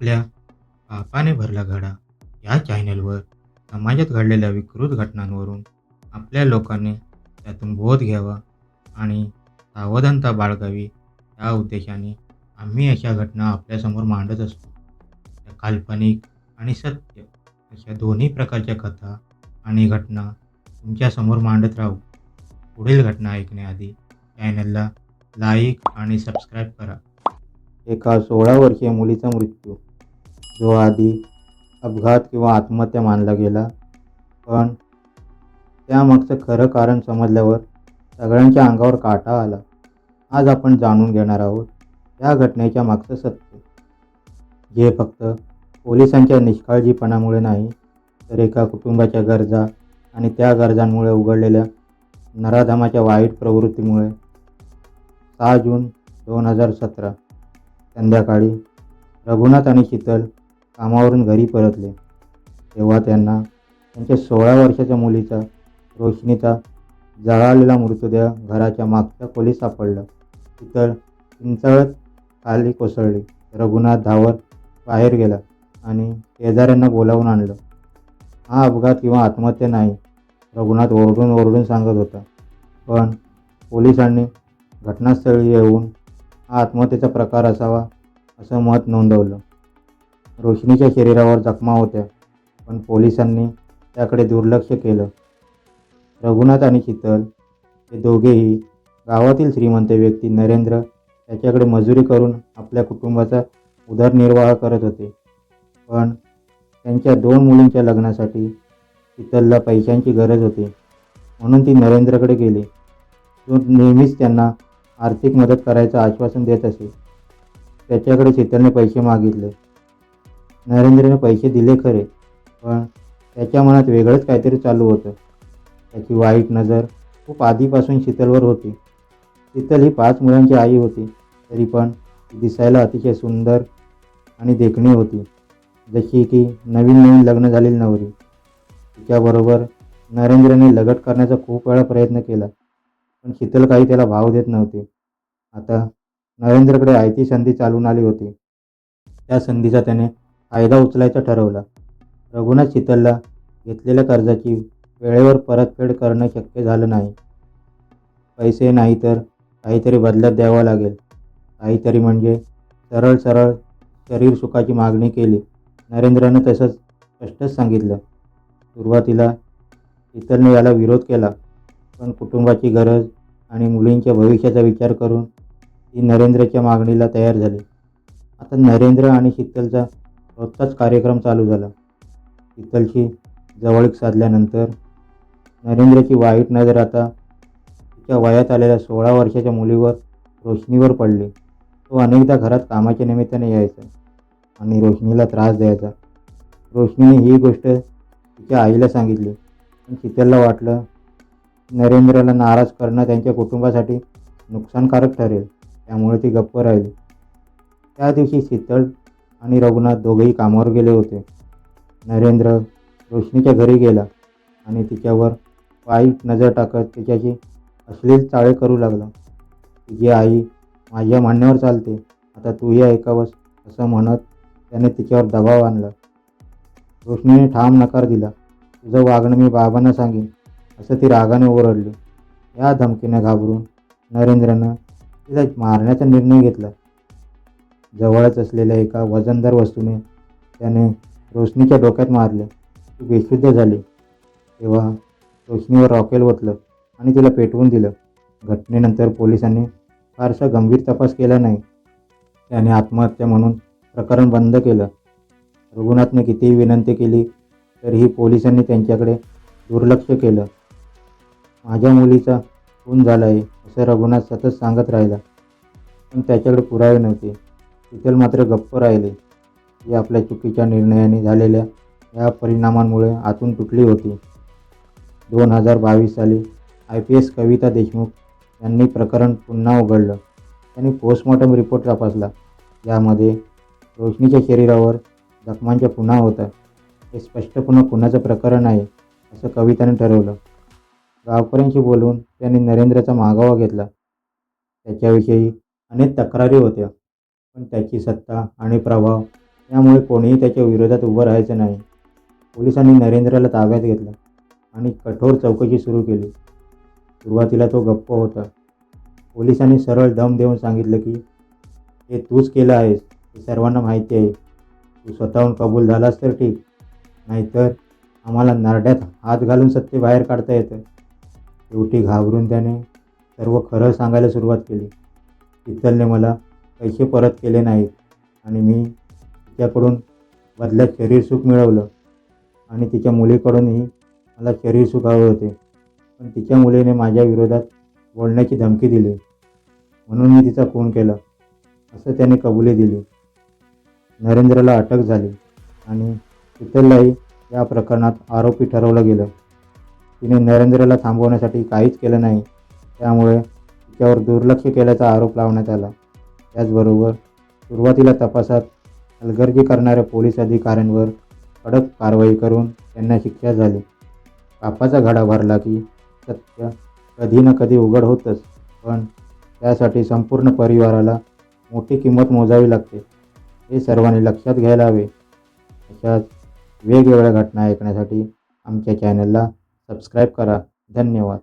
आपल्या पापाने भरला घडा या चॅनलवर समाजात घडलेल्या विकृत घटनांवरून आपल्या लोकांनी त्यातून बोध घ्यावा आणि सावधानता बाळगावी या उद्देशाने आम्ही अशा घटना आपल्यासमोर मांडत असतो. त्या काल्पनिक आणि सत्य अशा दोन्ही प्रकारच्या कथा आणि घटना तुमच्यासमोर मांडत राहू. पुढील घटना ऐकण्याआधी चॅनलला लाईक आणि सबस्क्राईब करा. एका सोळा वर्षीय मुलीचा मृत्यू. जो आधी अपघात किंवा आत्महत्या मानला गेला. पण त्यामागचं खरं कारण समजल्यावर सगळ्यांच्या अंगावर काटा आला. आज आपण जाणून घेणार आहोत या घटनेच्या मागचं सत्य. जे फक्त पोलिसांच्या निष्काळजीपणामुळे नाही तर एका कुटुंबाच्या गरजा आणि त्या गरजांमुळे उघडलेल्या नराधमाच्या वाईट प्रवृत्तीमुळे सहा जून दोन हजार सतरा संध्याकाळी रघुनाथ आणि शीतल कामावरून घरी परतले. तेव्हा त्यांना त्यांच्या सोळा वर्षाच्या मुलीचा रोशनीचा जळालेला मृतदेह घराच्या मागच्या खोलीत सापडला. तिथं चिंचाळत खाली कोसळली. रघुनाथ धावत बाहेर गेला आणि शेजाऱ्यांना बोलावून आणलं. हा अपघात किंवा आत्महत्या नाही रघुनाथ ओरडून ओरडून सांगत होता. पण पोलिसांनी घटनास्थळी येऊन हा आत्महत्येचा प्रकार असावा असं मत नोंदवलं. रोशनीच्या शरीरावर जखमा होत्या पण पोलिसांनी त्याकडे दुर्लक्ष केलं. रघुनाथ आणि शीतल हे दोघेही गावातील श्रीमंत व्यक्ती नरेंद्र त्याच्याकडे मजुरी करून आपल्या कुटुंबाचा उदरनिर्वाह करत होते. पण त्यांच्या दोन मुलींच्या लग्नासाठी शीतलला पैशांची गरज होती म्हणून ती नरेंद्रकडे गेली. तो नेहमीच त्यांना आर्थिक मदत करायचं आश्वासन देत असे. त्याच्याकडे शीतलने पैसे मागितले. नरेंद्रने पैसे दिले खरे पण त्याच्या मनात वेगळंच काहीतरी चालू होतं. त्याची वाईट नजर खूप आधीपासून शीतलवर होती. शीतल ही पाच मुलांची आई होती तरी पण ती दिसायला अतिशय सुंदर आणि देखणी होती. जशी की नवीन नवीन लग्न झालेली नवरी. तिच्याबरोबर नरेंद्रने लगट करण्याचा खूप वेळा प्रयत्न केला पण शीतल काही त्याला भाव देत नव्हते. आता नरेंद्रकडे आयती संधी चालून आली होती. त्या संधीचा त्याने फायदा उचलायचा ठरवला. रघुनाथ शीतलला घेतलेल्या कर्जाची वेळेवर परतफेड करणं शक्य झालं नाही. पैसे नाही तर काहीतरी बदल्यात द्यावं लागेल. काहीतरी म्हणजे सरळ सरळ शरीर सुखाची मागणी केली. नरेंद्रनं तसंच स्पष्टच सांगितलं. सुरुवातीला शीतलने याला विरोध केला पण कुटुंबाची गरज आणि मुलींच्या भविष्याचा विचार करून ती नरेंद्रच्या मागणीला तयार झाली. आता नरेंद्र आणि शीतलचा रोजचाच कार्यक्रम चालू झाला. शीतलशी जवळीक साधल्यानंतर नरेंद्रची वाईट नजर आता तिच्या वयात आलेल्या सोळा वर्षाच्या मुलीवर रोशनीवर पडली. तो अनेकदा घरात कामाच्या निमित्ताने यायचा आणि रोशनीला त्रास द्यायचा. रोशनीने ही गोष्ट तिच्या आईला सांगितली. पण शीतलला वाटलं नरेंद्रला नाराज करणं त्यांच्या कुटुंबासाठी नुकसानकारक ठरेल. त्यामुळे ती गप्प राहिली. त्या दिवशी शीतल आणि रघुनाथ दोघेही कामावर गेले होते. नरेंद्र रोशनीच्या घरी गेला आणि तिच्यावर वाईट नजर टाकत तिच्याशी अश्लील चाळे करू लागला. तिची आई माझ्या म्हणण्यावर चालते. आता तूही ऐकावंस असं म्हणत त्याने तिच्यावर दबाव आणला. रोशनीने ठाम नकार दिला. तुझं वागणं मी बाबांना सांगेन असं ती रागाने ओरडली. या धमकीने घाबरून नरेंद्रनं तिला मारण्याचा निर्णय घेतला. जवळच असलेल्या एका वजनदार वस्तूने त्याने रोशनीच्या डोक्यात मारले. ती बेशुद्ध झाली. तेव्हा रोशनीवर रॉकेल ओतलं आणि तिला पेटवून दिलं. घटनेनंतर पोलिसांनी फारसा गंभीर तपास केला नाही. त्याने आत्महत्या म्हणून प्रकरण बंद केलं. रघुनाथने कितीही विनंती केली तरीही पोलिसांनी त्यांच्याकडे दुर्लक्ष केलं. माझ्या मुलीचा खून झाला आहे असं रघुनाथ सतत सांगत राहिला. पण त्याच्याकडे पुरावे नव्हते. शीतल मात्र गप्प राहिले. ती आपल्या चुकीच्या निर्णयाने झालेल्या या परिणामांमुळे आतून तुटली होती. दोन हजार बावीस साली I P S Kavita Deshmukh यांनी प्रकरण पुन्हा उघडलं. त्यांनी पोस्टमॉर्टम रिपोर्ट तपासला. यामध्ये रोशनीच्या शरीरावर जखमांच्या पुन्हा होत्या. हे स्पष्टपणे खुनाचं प्रकरण आहे असं कविताने ठरवलं. गावकऱ्यांशी बोलून त्यांनी नरेंद्रचा मागोवा घेतला. त्याच्याविषयी अनेक तक्रारी होत्या. पण त्याची सत्ता आणि प्रभाव त्यामुळे कोणीही त्याच्या विरोधात उभं राहायचं नाही. पोलिसांनी नरेंद्रला ताब्यात घेतलं आणि कठोर चौकशी सुरू केली. सुरुवातीला तो गप्प होता. पोलिसांनी सरळ दम देऊन सांगितलं की हे तूच केलं आहेस हे सर्वांना माहिती आहे. तू स्वतःहून कबूल झालास तर ठीक. नाहीतर आम्हाला नारड्यात हात घालून सत्य बाहेर काढता येतं. शेवटी घाबरून त्याने सर्व खरं सांगायला सुरुवात केली. शीतलने मला पैसे परत केले नाहीत. आणि मी तिच्याकडून बदल्यात शरीरसुख मिळवलं. आणि तिच्या मुलीकडूनही मला शरीरसुख हवे होते. पण तिच्या मुलीने माझ्या विरोधात बोलण्याची धमकी दिली. म्हणून मी तिचा खून केला. असं त्याने कबुली दिली. नरेंद्रला अटक झाली. आणि शीतललाही या प्रकरणात आरोपी ठरवलं गेलं. तिने नरेंद्रला थांबवण्यासाठी काहीच केलं नाही. त्यामुळे तिच्यावर दुर्लक्ष केल्याचा आरोप लावण्यात आला. त्याचबरोबर सुरुवातीला तपासात हलगर्जी करणाऱ्या पोलीस अधिकाऱ्यांवर कडक कारवाई करून त्यांना शिक्षा झाली. पापाचा घडा भरला की सत्य कधी ना कधी उघड होतच पण त्यासाठी संपूर्ण परिवाराला मोठी किंमत मोजावी लागते. हे सर्वांनी लक्षात घ्यायला हवे. अशाच वेगवेगळ्या घटना ऐकण्यासाठी आमच्या चॅनलला सबस्क्राईब करा. धन्यवाद.